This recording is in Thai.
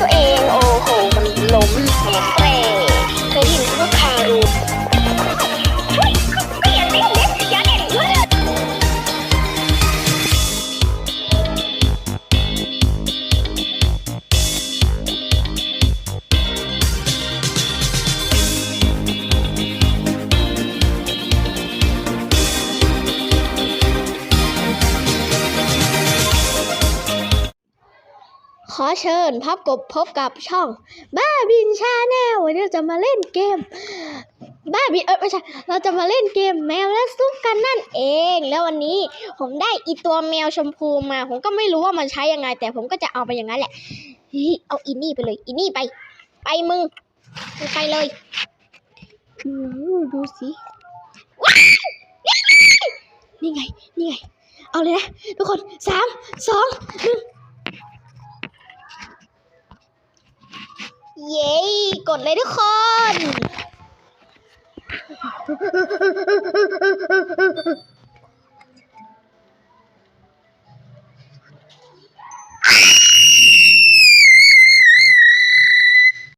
ตัวเอง โอ้โหมันล้มลง ขอเชิญพับกบพบกับช่อง บ้าบินชาแนลวันนี้เราจะมาเล่นเกม บ้าบินเออไม่ใช่เราจะมาเล่นเกมแมวและซุปกันนั่นเอง แล้ววันนี้ผมได้อีตัวแมวชมพูมา ผมก็ไม่รู้ว่ามันใช้ยังไง แต่ผมก็จะเอาไปอย่างนั้นแหละเอาอินนี่ไปเลยอินนี่ไป ไปมึงไปเลยดูสิว้ายนี่ไงนี่ไง เอาเลยนะทุกคนสามสองหนึ่ง เย้ กดเลยทุกคน